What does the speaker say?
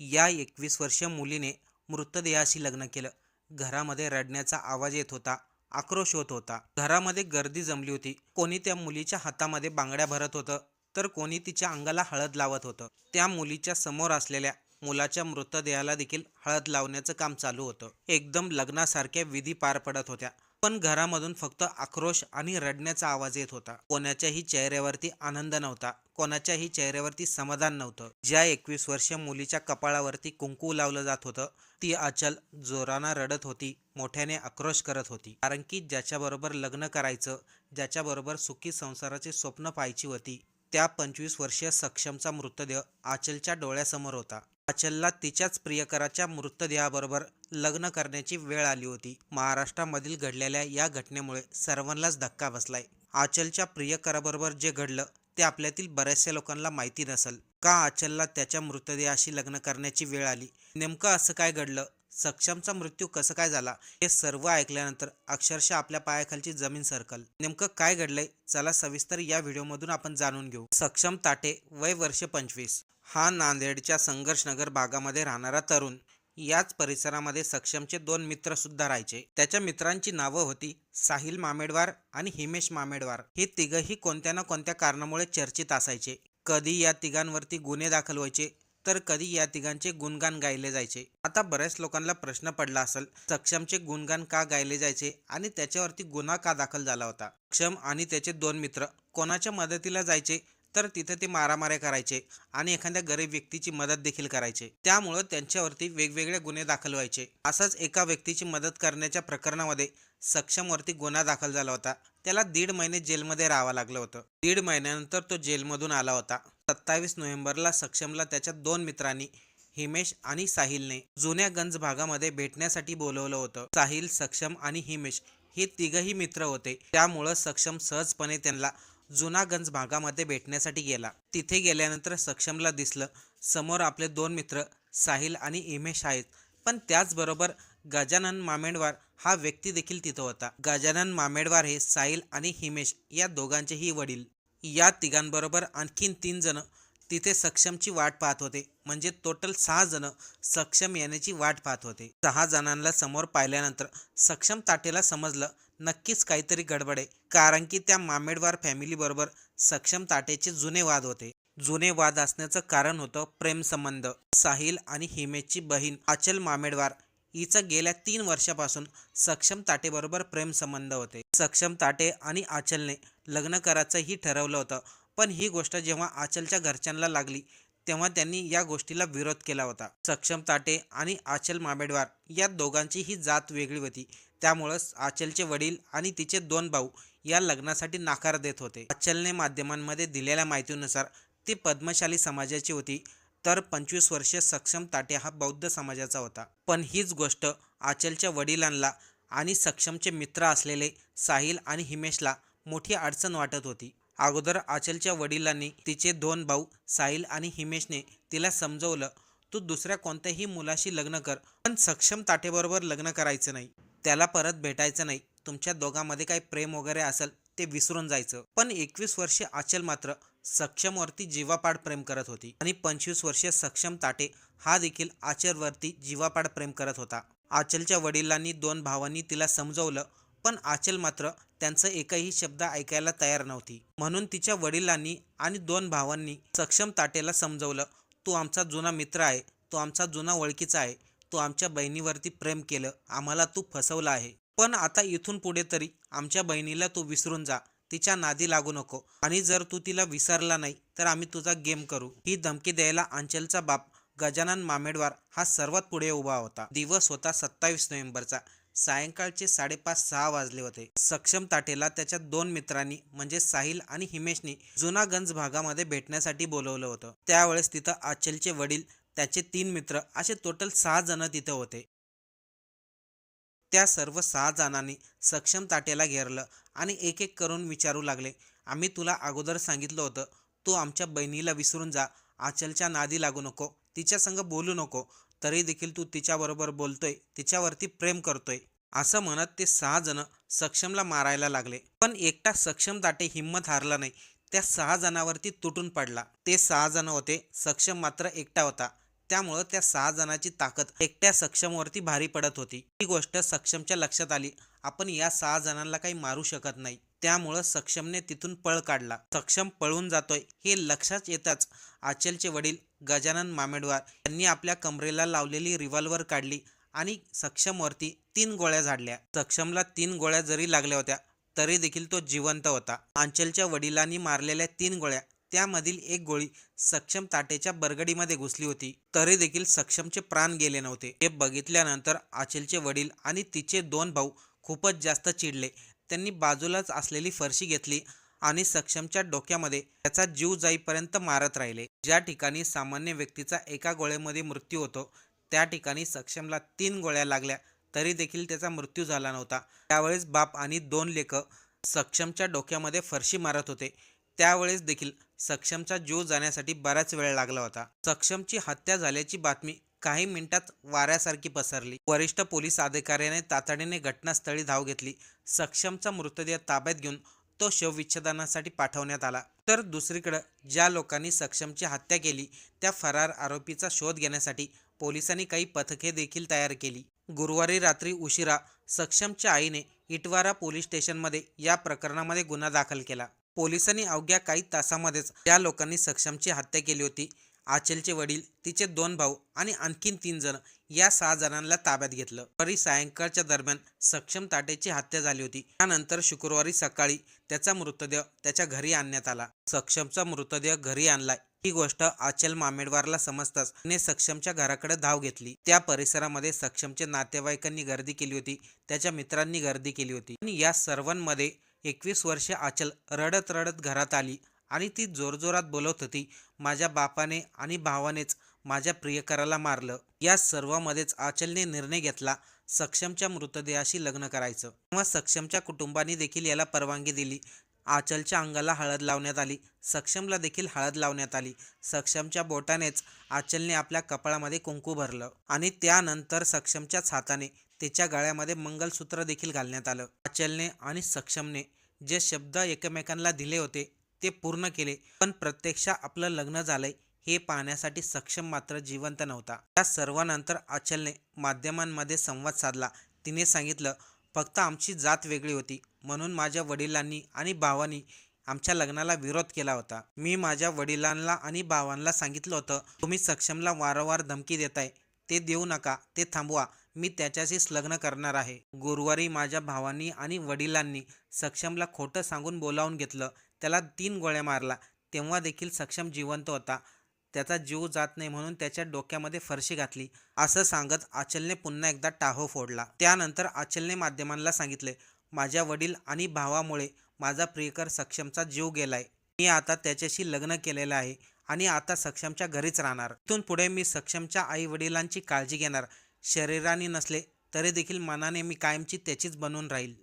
या एकवीस वर्षीय मुलीने मृतदेहाशी लग्न केलं. घरामध्ये रडण्याचा आवाज येत होता आक्रोश होत होता. घरामध्ये गर्दी जमली होती. कोणी त्या मुलीच्या हातामध्ये बांगड्या भरत होतं तर कोणी तिच्या अंगाला हळद लावत होतं. त्या मुलीच्या समोर असलेल्या मुलाच्या मृतदेहाला देखील हळद लावण्याचं काम चालू होतं. एकदम लग्नासारख्या विधी पार पडत होत्या. पण घरामधून फक्त आक्रोश आणि रडण्याचा आवाज येत होता. कोणाच्याही चेहऱ्यावरती आनंद नव्हता. कोणाच्याही चेहऱ्यावरती समाधान नव्हतं. ज्या एकवीस वर्षीय मुलीच्या कपाळावरती कुंकू लावलं जात होतं ती अचल जोरानं रडत होती मोठ्याने आक्रोश करत होती. कारण की ज्याच्याबरोबर लग्न करायचं ज्याच्याबरोबर सुखी संसाराचे स्वप्न पाहायची होती त्या पंचवीस वर्षीय सक्षमचा मृतदेह आचलच्या डोळ्यासमोर होता. आचलला तिच्याच प्रियकराच्या मृतदेहाबरोबर लग्न करण्याची वेळ आली होती. महाराष्ट्रामधील घडलेल्या या घटनेमुळे सर्वांनाच धक्का बसलाय. आचलच्या प्रियकराबरोबर जे घडलं ते आपल्यातील बऱ्याचशा लोकांना माहिती नसल. का आचलला त्याच्या मृतदेहाशी लग्न करण्याची वेळ आली? नेमकं असं काय घडलं? सक्षमचा मृत्यू कसं काय झाला हे सर्व ऐकल्यानंतर अक्षरशः आपल्या पायाखालची जमीन सरकल. नेमकं काय घडलंय चला सविस्तर या व्हिडिओमधून आपण जाणून घेऊ. सक्षम ताटे वय वर्ष पंचवीस. हा नांदेडच्या संघर्षनगर भागामध्ये राहणारा तरुण. याच परिसरामध्ये सक्षमचे दोन मित्र सुद्धा राहायचे. त्याच्या मित्रांची नावं होती साहिल मामेडवार आणि हिमेश मामेडवार. हे तिघही कोणत्या ना कोणत्या कारणामुळे चर्चित असायचे. कधी या तिघांवरती गुन्हे दाखल व्हायचे तर कधी या तिघांचे गुणगान गायले जायचे? आता बऱ्याच लोकांना प्रश्न पडला असेल सक्षमचे गुणगान का गायले जायचे आणि त्याच्यावरती गुन्हा का दाखल झाला होता? सक्षम आणि त्याचे दोन मित्र कोणाच्या मदतीला जायचे? तर तिथे ते मारामाऱ्या करायचे आणि एखाद्या गरीब व्यक्तीची मदत देखील करायचे. त्यामुळं त्यांच्यावरती वेगवेगळे गुन्हे दाखल व्हायचे. असंच एका व्यक्तीची मदत करण्याच्या प्रकरणामध्ये सक्षमवरती गुन्हा दाखल झाला होता. त्याला दीड महिने जेलमध्ये राहावं लागलं होतं. दीड महिन्यानंतर तो जेलमधून आला होता. सत्तावीस नोव्हेंबरला सक्षमला त्याच्या दोन मित्रांनी हिमेश आणि साहिलने जुन्या गंज भागामध्ये भेटण्यासाठी बोलवलं होतं. साहिल सक्षम आणि हिमेश हे तिघही मित्र होते. त्यामुळं सक्षम सहजपणे त्यांना जुनागंज भागामध्ये भेटण्यासाठी गेला. तिथे गेल्यानंतर सक्षमला दिसलं समोर आपले दोन मित्र साहिल आणि हिमेश आहेत. पण त्याचबरोबर गजानन मामेडवार हा व्यक्ती देखील तिथं होता. गजानन मामेडवार हे साहिल आणि हिमेश या दोघांचेही वडील. या तिघांबरोबर आणखीन तीन जण तिथे सक्षमची वाट पाहत होते. म्हणजे टोटल सहा जण सक्षम येण्याची वाट पाहत होते. सहा जणांना समोर पाहिल्यानंतर सक्षम ताटेला समजलं नक्कीच काहीतरी गडबड आहे. कारण की त्या मामेडवार फॅमिलीबरोबर सक्षम ताटेचे जुने वाद होते. जुने वाद असण्याचं कारण होतं प्रेमसंबंध साहिल आणि हिमेशची बहीण अचल मामेडवार हिचं गेल्या तीन वर्षापासून सक्षम ताटेबरोबर प्रेम संबंध होते. सक्षम ताटे आणि आचलने लग्न करायचंही ठरवलं होतं पण ही गोष्ट जेव्हा आचलच्या घरच्यांना लागली तेव्हा त्यांनी या गोष्टीला विरोध केला होता. सक्षम ताटे आणि आचल माबेडवार या दोघांची ही जात वेगळी होती. त्यामुळंच आचलचे वडील आणि तिचे दोन भाऊ या लग्नासाठी नाकार देत होते. आचलने माध्यमांमध्ये दिलेल्या माहितीनुसार ती पद्मशाली समाजाची होती तर पंचवीस वर्षे सक्षम ताटे हा बौद्ध समाजाचा होता. पण हीच गोष्ट आचलच्या वडिलांना आणि सक्षमचे मित्र असलेले साहिल आणि हिमेशला मोठी अडचण वाटत होती. अगोदर आचलच्या वडिलांनी तिचे दोन भाऊ साहिल आणि हिमेशने तिला समजवलं तू दुसऱ्या कोणत्याही मुलाशी लग्न कर पण सक्षम ताटेबरोबर लग्न करायचं नाही. त्याला परत भेटायचं नाही. तुमच्या दोघांमध्ये काही प्रेम वगैरे असेल ते विसरून जायचं. पण एकवीस वर्षे आचल मात्र सक्षमवरती जीवापाड प्रेम करत होती. आणि पंचवीस वर्षे सक्षम ताटे हा देखील आचलवरती जीवापाड प्रेम करत होता. आचलच्या वडिलांनी दोन भावांनी तिला समजवलं पण आचल मात्र त्यांचं एकही शब्द ऐकायला तयार नव्हती. म्हणून तिच्या वडिलांनी आणि दोन भावांनी सक्षम ताटेला समजवलं तू आमचा जुना मित्र आहे तो आमचा जुना ओळखीचा आहे तू आमच्या बहिणीवरती प्रेम केलं आम्हाला तू फसवलं आहे. पण आता इथून पुढे तरी आमच्या बहिणीला तू विसरून जा. तिच्या नादी लागू नको. आणि जर तू तिला विसरला नाही तर आम्ही तुझा गेम करू. ही धमकी द्यायला अंचलचा बाप गजानन मामेडवार हा सर्वात पुढे उभा होता. दिवस होता सत्तावीस नोव्हेंबरचा. सायंकाळचे साडेपाच सहा वाजले होते. सक्षम ताटेला त्याच्या दोन मित्रांनी म्हणजे साहिल आणि हिमेशनी जुनागंज भागामध्ये भेटण्यासाठी बोलवलं होतं. त्यावेळेस तिथं आचलचे वडील त्याचे तीन मित्र असे टोटल सहा जण तिथं होते. त्या सर्व सहा जणांनी सक्षम ताटेला घेरलं आणि एक एक करून विचारू लागले. आम्ही तुला अगोदर सांगितलं होतं तू आमच्या बहिणीला विसरून जा. आचलच्या नादी लागू नको. तिच्या संग बोलू नको. तरी देखील तू तिच्याबरोबर बोलतोय तिच्यावरती प्रेम करतोय. असं म्हणत ते सहा जण सक्षमला मारायला लागले. पण एकटा सक्षम ताटे हिंमत हारला नाही. त्या सहा जणांवरती तुटून पडला. ते सहा जण होते. सक्षम मात्र एकटा होता. त्यामुळं त्या सहा जणांची ताकद एकट्या सक्षमवरती भारी पडत होती. ही गोष्ट सक्षमच्या लक्षात आली. आपण या सहा जणांना काही मारू शकत नाही. त्यामुळं सक्षमने तिथून पळ काढला. सक्षम पळून जातोय हे लक्षात येताच आचलचे वडील गजानन मामेडवार यांनी आपल्या कमरेला लावलेली रिव्हॉल्वर काढली आणि सक्षमवरती तीन गोळ्या झाडल्या. सक्षमला तीन गोळ्या जरी लागल्या होत्या तरी देखील तो जिवंत होता. आंचलच्या वडिलांनी मारलेल्या तीन गोळ्या त्यामधील एक गोळी सक्षम ताटेच्या बरगडीमध्ये घुसली होती. तरी देखील सक्षमचे प्राण गेले नव्हते. हे बघितल्यानंतर आचलचे वडील आणि तिचे दोन भाऊ खूपच जास्त चिडले. त्यांनी बाजूलाच असलेली फरशी घेतली आणि सक्षमच्या डोक्यामध्ये त्याचा जीव जाईपर्यंत मारत राहिले. ज्या ठिकाणी सामान्य व्यक्तीचा एका गोळ्यामध्ये मृत्यू होतो त्या ठिकाणी सक्षमला तीन गोळ्या लागल्या तरी देखील त्याचा मृत्यू झाला नव्हता. त्यावेळेस बाप आणि दोन लेकं सक्षमच्या डोक्यामध्ये फरशी मारत होते. त्यावेळेस देखील सक्षमचा जीव जाण्यासाठी बराच वेळ लागला होता. सक्षमची हत्या झाल्याची बातमी काही मिनिटात वाऱ्यासारखी पसरली. वरिष्ठ पोलीस अधिकाऱ्याने तातडीने घटनास्थळी धाव घेतली. सक्षमचा मृतदेह ताब्यात घेऊन तो शवविच्छेदनासाठी पाठवण्यात आला. तर दुसरीकडं ज्या लोकांनी सक्षमची हत्या केली त्या फरार आरोपीचा शोध घेण्यासाठी पोलिसांनी काही पथके देखील तयार केली. गुरुवारी रात्री उशिरा सक्षमच्या आईने इटवारा पोलीस स्टेशनमध्ये या प्रकरणामध्ये गुन्हा दाखल केला. पोलिसांनी अवघ्या काही तासामध्येच त्या लोकांनी सक्षमची हत्या केली होती. आचलचे वडील तिचे दोन भाऊ आणि आणखीन तीन जण या सहा जणांना ताब्यात घेतलं. तरी सायंकाळच्या दरम्यान सक्षम ताटेची हत्या झाली होती. त्यानंतर शुक्रवारी सकाळी त्याचा मृतदेह त्याच्या घरी आणण्यात आला. सक्षमचा मृतदेह घरी आणलाय ही गोष्ट आचल मामेडवारला समजताच तिने सक्षमच्या घराकडे धाव घेतली. त्या परिसरामध्ये सक्षमच्या नातेवाईकांनी गर्दी केली होती. त्याच्या मित्रांनी गर्दी केली होती. आणि या सर्वांमध्ये एकवीस वर्षे आचल रडत रडत घरात आली आणि ती जोरजोरात बोलत होती माझ्या बापाने आणि भावानेच माझ्या प्रियकराला मारलं. या सर्वामध्येच आचलने निर्णय घेतला सक्षमच्या मृतदेहाशी लग्न करायचं. तेव्हा सक्षमच्या कुटुंबाने देखील याला परवानगी दिली. आचलच्या अंगाला हळद लावण्यात आली. सक्षमला देखील हळद लावण्यात आली. सक्षमच्या बोटानेच आचलने आपल्या कपाळामध्ये कुंकू भरलं आणि त्यानंतर सक्षमच्याच हाताने तिच्या गळ्यामध्ये मंगलसूत्र देखील घालण्यात आलं. अचलने आणि सक्षमने जे शब्द एकमेकांना दिले होते ते पूर्ण केले. पण प्रत्यक्ष आपलं लग्न झालंय हे पाहण्यासाठी सक्षम मात्र जिवंत नव्हता. त्या सर्वानंतर आचलने माध्यमांमध्ये संवाद साधला. तिने सांगितलं फक्त आमची जात वेगळी होती. म्हणून माझ्या वडिलांनी आणि भावांनी आमच्या लग्नाला विरोध केला होता. मी माझ्या वडिलांना आणि भावांना सांगितलं होतं तुम्ही सक्षमला वारंवार धमकी देताय. ते देऊ नका. ते थांबवा. मी त्याच्याशीच लग्न करणार आहे. गुरुवारी माझ्या भावांनी आणि वडिलांनी सक्षमला खोटं सांगून बोलावून घेतलं. त्याला तीन गोळ्या मारला तेव्हा देखील सक्षम जिवंत होता. त्याचा जीव जात नाही म्हणून त्याच्या डोक्यामध्ये फरशी घातली. असं सांगत आचलने पुन्हा एकदा टाहो फोडला. त्यानंतर आचलने माध्यमांना सांगितले माझ्या वडील आणि भावामुळे माझा प्रियकर सक्षमचा जीव गेलाय. मी आता त्याच्याशी लग्न केलेलं आहे आणि आता सक्षमच्या घरीच राहणार. इथून पुढे मी सक्षमच्या आई वडिलांची काळजी घेणार. शरीराने नसले तरी देखील मनाने मी कायमची त्याचीच बनून राहील.